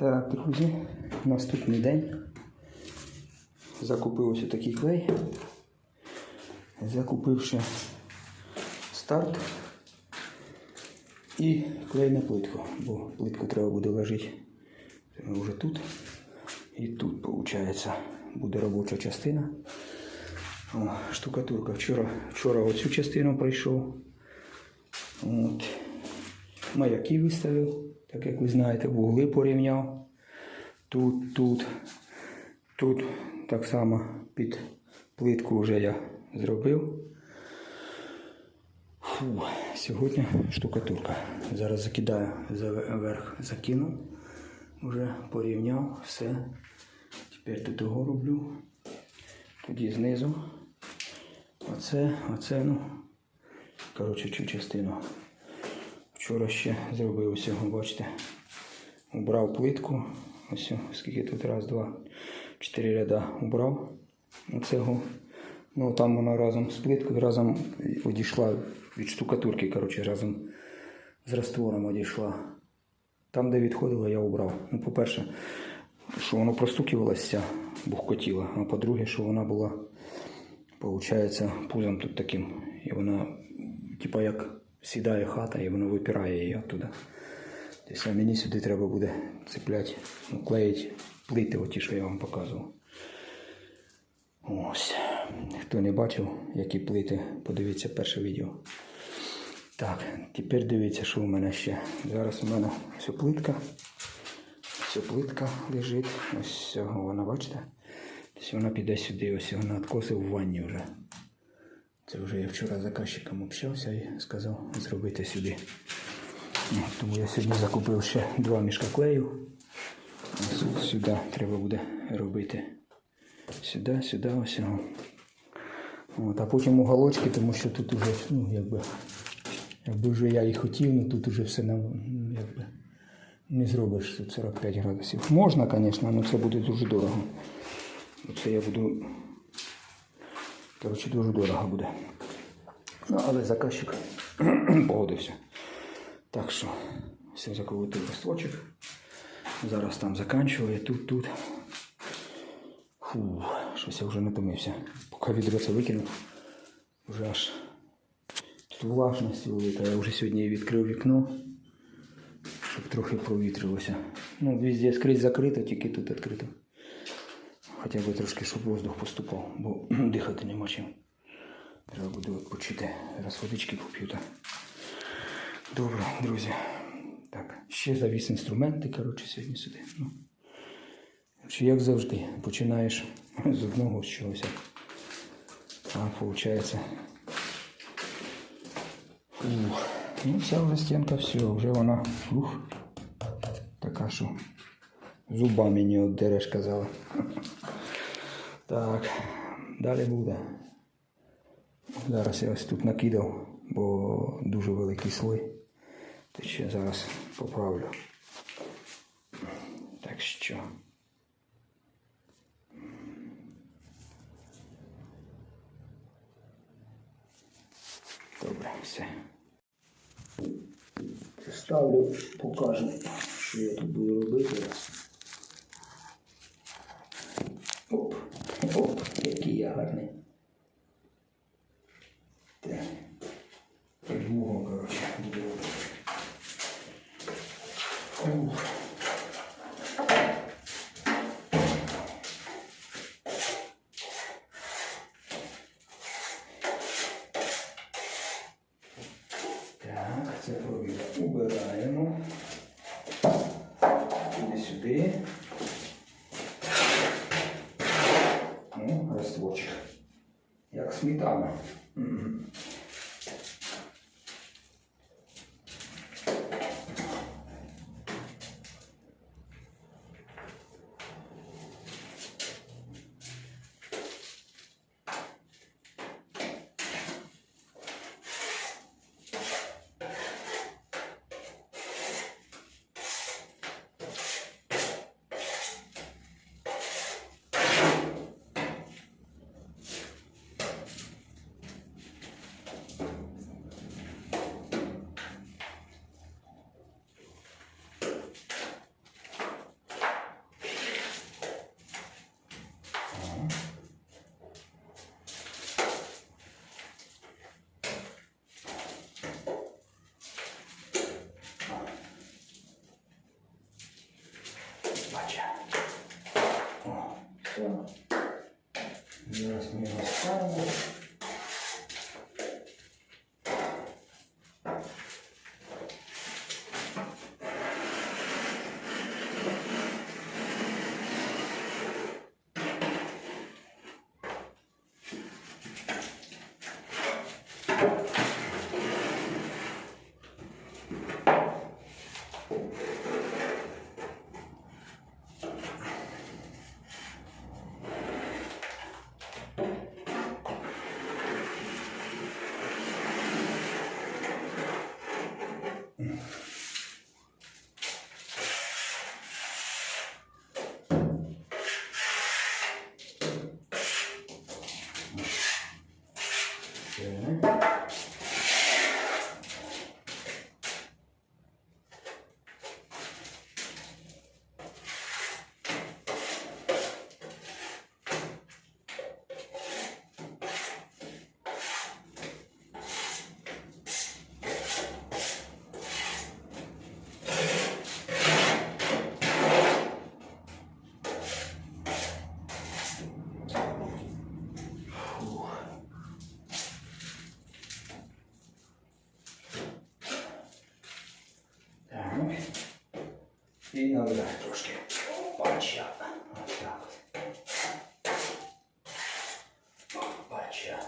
Так, друзі, наступний день. Закупив ось такий клей. Закупивши старт і клей на плитку, бо плитку треба буде ложити вже тут. І тут, виходить, буде робоча частина. О, штукатурка. Вчора, вчора оцю частину пройшов. От. Маяки виставив, так як ви знаєте, вугли порівняв. Тут, тут, тут так само під плитку вже я зробив. Фу, сьогодні штукатурка. Зараз закидаю заверх, закину. Вже порівняв все. Тепер тут його роблю. Тоді знизу. Оце, оце, ну, коротше, цю частину. Вчора ще зробив усього, бачите. Убрав плитку. Ось скільки тут раз, два, чотири ряда убрав. Оцього. Ну там вона разом з плиткою, разом одійшла від штукатурки, коротше, разом з раствором одійшла. Там, де відходило, я убрав. Ну, по-перше, що воно простукувалося, бухкотіло, а по-друге, що вона була, виходить, пузом тут таким. І вона, типа, як сідає хата і воно випирає її оттуда. Тобто мені сюди треба буде цепляти, ну, клеїти плити, оті, що я вам показував. Ось. Хто не бачив, які плити, подивіться перше відео. Так, тепер дивіться, що у мене ще. Зараз у мене ось плитка. Ось плитка лежить. Ось вона, бачите? Тобто вона піде сюди, ось вона откосив в ванні вже. Це вже я вчора з заказчиком общався і сказав зробити сюди. Ну, Тому я сьогодні закупив ще два мішка клею. Сюди треба буде робити. Сюди, сюди, ось. От, а потім уголочки, тому що тут уже, ну, якби, якби вже я і хотів, ну тут уже все якби, не зробиш тут 45 градусів. Можна, звісно, але це буде дуже дорого. Це я буду. Коротше, дуже дорого буде. Ну, але заказчик погодився. Так що, все заколотив листочок. Зараз там заканчиваю, тут, тут. Фу, щось я вже натомився. Поки відро це викинув, вже аж тут влажність велика. Я вже сьогодні відкрив вікно, щоб трохи провітрилося. Ну, везде скрізь закрито, тільки тут відкрито. Хоча б трошки, щоб воздух поступав, бо дихати нема чим. Треба буде відпочити. Зараз водички поп'ю. так. Добре, друзі. Так, ще завіс інструменти, коротше, сьогодні сюди. Ну. Чи як завжди, починаєш з одного з чогось. А виходить. Ух. Ну, ця вже стінка все, вже вона ух, така, що зубами не оддереш, казала. Так, далі буде. Зараз я ось тут накидав, бо дуже великий слой. То ще зараз поправлю. Так що. Добре, все. Ставлю, покажу, що я тут буду робити. あ。Все. Так. І наливай трошки. Бача. Ось так. О, Бача.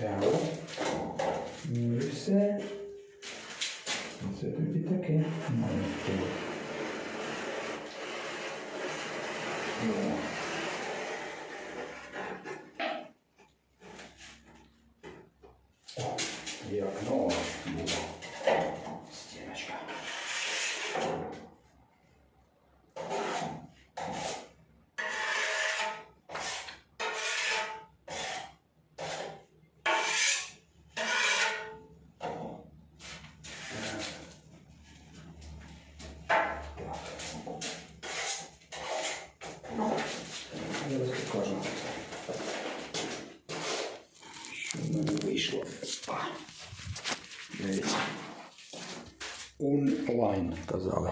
Так. Ну і все. Це тоді таке. Маленьке. О. Як нова була стіночка. Зараз покажу. Що в мене вийшло. Опа. Дивіться. Онлайн казали.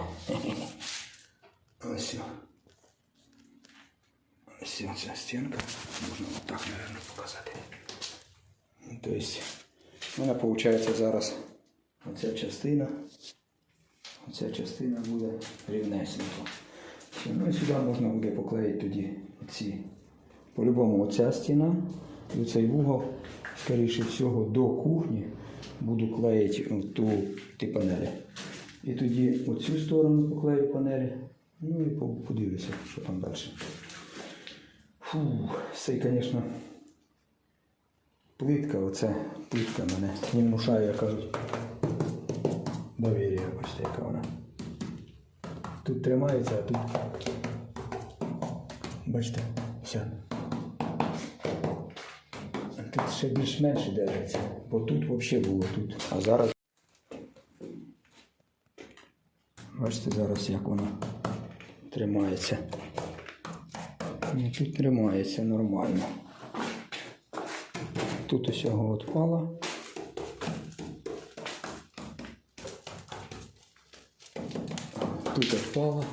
Ось. Ось ця стінка. Можна отак, мабуть, показати. Тобто, мене виходить зараз оця частина. Оця частина буде рівнесенько. Ну і сюди можна буде поклеїти тоді ці. По-любому оця стіна і цей вугол, скоріше всього, до кухні буду клеїти ті панелі. І тоді оцю сторону поклею панелі. Ну і по- подивлюся, що там далі. Фу, цей, звісно, плитка, оце плитка мене не як кажуть, довір'я. Ось яка вона. Тут тримається, а тут. Бачите, все. Тут ще більш-менше держиться. Бо тут взагалі було тут. А зараз. Бачите зараз, як воно тримається. Ну, тут тримається нормально. Тут усього відпало. Тут відпало.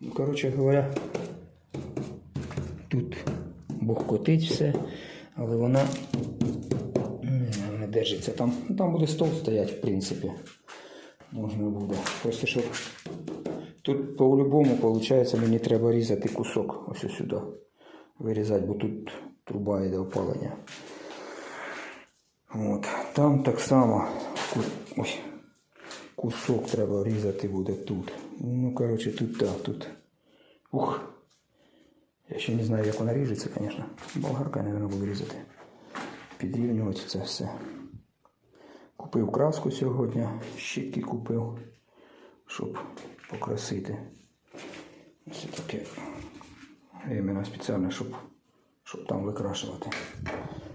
Ну, коротше говоря, тут бухкотить все, але вона не, не держиться. Там, там буде стол стояти, в принципі. Можна буде. Просто щоб тут по-любому, виходить, мені треба різати кусок ось сюди. Вирізати, бо тут труба йде опалення. От. Там так само ой, кусок треба різати буде тут. Ну, коротше, тут так, тут. Ух. Я ще не знаю, як вона ріжеться, звісно. Болгарка, мабуть, буду різати. Підрівнювати це все. Купив краску сьогодні, щітки купив, щоб покрасити. Ось таке. Іменно спеціально, щоб, щоб там викрашувати.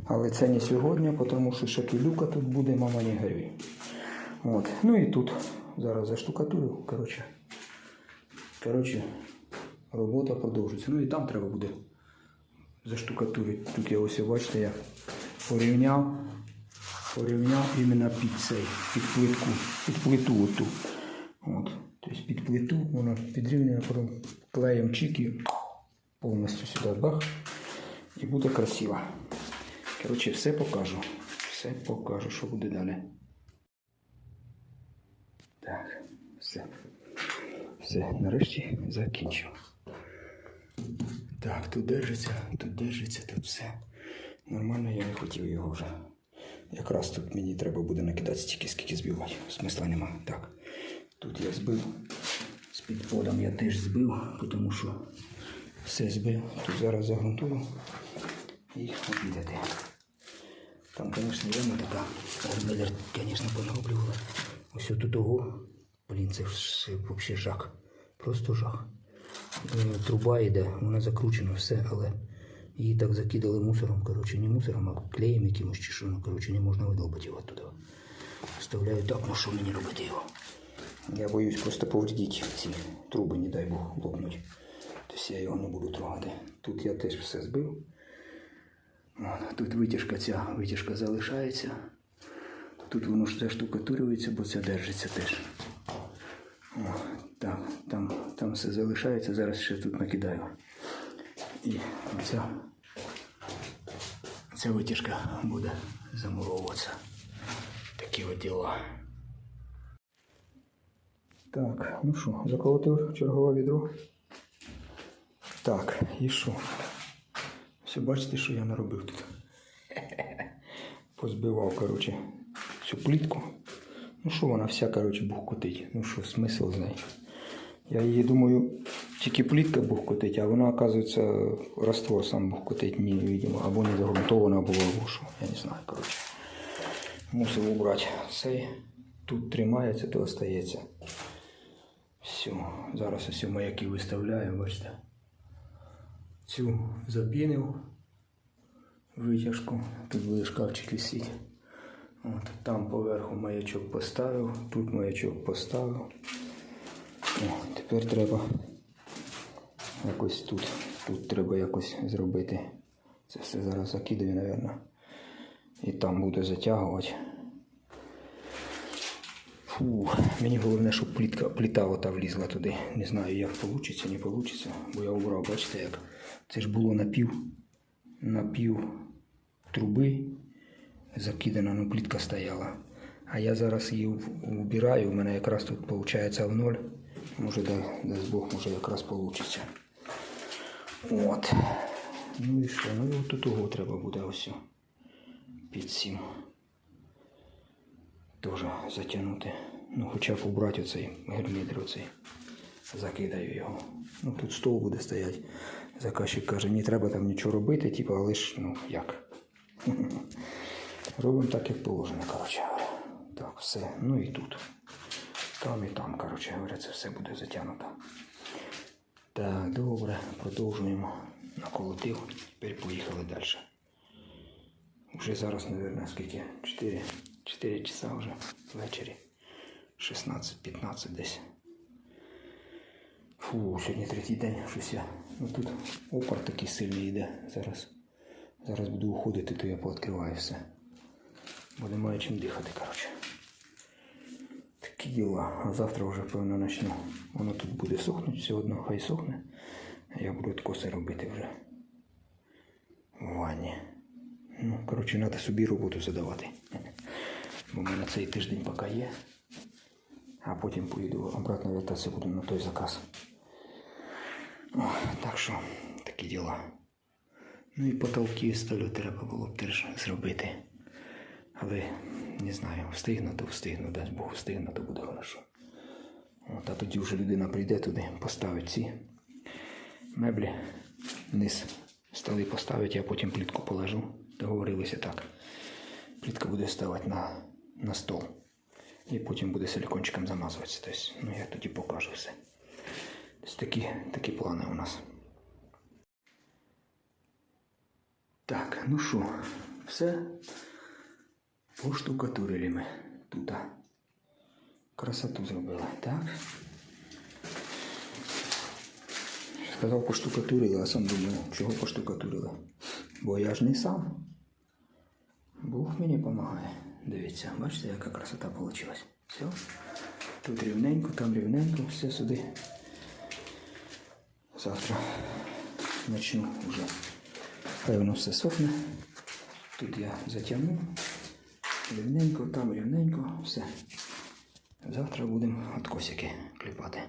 Але це не сьогодні, тому що ще пілюка тут буде, мама не горюй. От. Ну і тут зараз заштукатурю. Коротше. Коротше, робота продовжується. Ну і там треба буде заштукатурити. Тут я ось бачите, я порівняв, порівняв іменно під цей, під плитку, під плиту оту. От. Тобто під плиту воно підрівняно, потім клеєм чики повністю сюди бах. І буде красиво. Коротше, все покажу. Все покажу, що буде далі. Так, все. Все, нарешті закінчив. Так, тут держиться, тут держиться, тут все. Нормально я не хотів його вже. Якраз тут мені треба буде накидати стільки, скільки збивати. Смисла нема. Так. Тут я збив. З підподом я теж збив, тому що все збив. Тут зараз загрунтую і обідати. Там, звісно, яма така. Медер, звісно, понароблювала. Ось тут того. Блін, це взагалі жах. Просто жах. Е, Труба йде, вона закручена, все, але її так закидали мусором. Коротше, не мусором, а клеєм якимось чи що. Ну, коротше, не можна видолбати його туди. Вставляю так, ну що мені робити його? Я боюсь просто повредити ці труби, не дай Бог, лопнуть. Тобто я його не буду трогати. Тут я теж все збив. От, тут витяжка ця витяжка залишається. Тут воно ж все штукатурюється, бо це держиться теж. О, так, там, там все залишається, зараз ще тут накидаю. І ця, ця витяжка буде замуровуватися. Такі от діла. Так, ну що, заколотив чергове відро. Так, і що? Все бачите, що я наробив тут. Позбивав, коротше, цю плітку. Ну що вона вся, коротше, бухкотить. Ну що, смисл з неї. Я її думаю, тільки плітка бухкотить, а вона, оказується, раствор сам бухкотить, не, видимо, або не загрунтована або що. Я не знаю, коротше. Мусив убрати цей. Тут тримається, то остається. Все. Зараз ось маяки виставляю, бачите. Цю запінив витяжку. Тут буде шкафчик висіти. От, там поверху маячок поставив, тут маячок поставив. О, тепер треба якось тут. Тут треба якось зробити. Це все зараз закидаю, мабуть. І там буду затягувати. Фу, мені головне, щоб плітка, пліта ота влізла туди. Не знаю, як вийде, не вийде, бо я убрав, бачите, як. Це ж було напів, напів труби закидана, ну плітка стояла. А я зараз її в- у мене якраз тут виходить в ноль. Може, дай, дасть Бог, може якраз вийде. От. Ну і що? Ну і от того треба буде ось під цим. Теж затягнути. Ну, хоча б убрати оцей герметр оцей. Закидаю його. Ну тут стол буде стояти. Заказчик каже, не треба там нічого робити, типу, але ж ну як. Робимо так, як положено, коротше. Так, все. Ну і тут. Там і там, коротше говоря, це все буде затягнуто. Так, добре, продовжуємо. Наколотив. Тепер поїхали далі. Вже зараз, мабуть, скільки? 4, 4 часа вже ввечері. 16-15 десь. Фу, сьогодні третій день щось я. Ну тут опар такий сильний йде зараз. Зараз буду уходити, то я пооткриваю все. Бо немає чим дихати, коротше. Діла. А завтра вже, певно, почну. Воно тут буде сохнути все одно, хай сохне. Я буду коси робити вже. В ванні. Ну, коротше, треба собі роботу задавати. Бо в мене цей тиждень поки є. А потім поїду обратно вертатися буду на той заказ. О, так що, такі діла. Ну і потолки столю треба було б теж зробити. Але не знаю, встигну, то встигну, дасть Бог встигну, то буде хорошо. От, а тоді вже людина прийде туди, поставить ці меблі, низ столи поставить, я потім плітку положу. Договорилися так. Плітка буде ставати на, на стол. І потім буде силикончиком замазуватися. Тобто, ну я тоді покажу все. Тобто такі, такі плани у нас. Так, ну що, все. Поштукатурили ми тут. Красоту зробили, так? Сказав, поштукатурили, а сам думаю, чого поштукатурили. Бо я ж не сам. Бог мені допомагає. Дивіться, бачите, яка красота вийшла. Все. Тут рівненько, там рівненько, все сюди. Завтра почну вже. Хай воно все сохне. Тут я затягну. Рівненько, там рівненько, все. Завтра будемо откосики кліпати.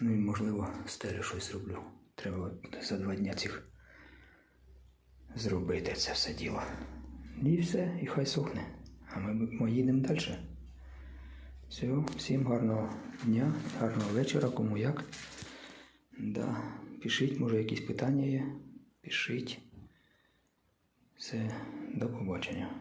Ну і можливо стелю щось зроблю. Треба за два дня цих зробити це все діло. І все, і хай сохне. А ми, ми їдемо далі. Все, всім гарного дня, гарного вечора, кому як. Да. Пишіть, може якісь питання є. Пишіть. Все, до побачення.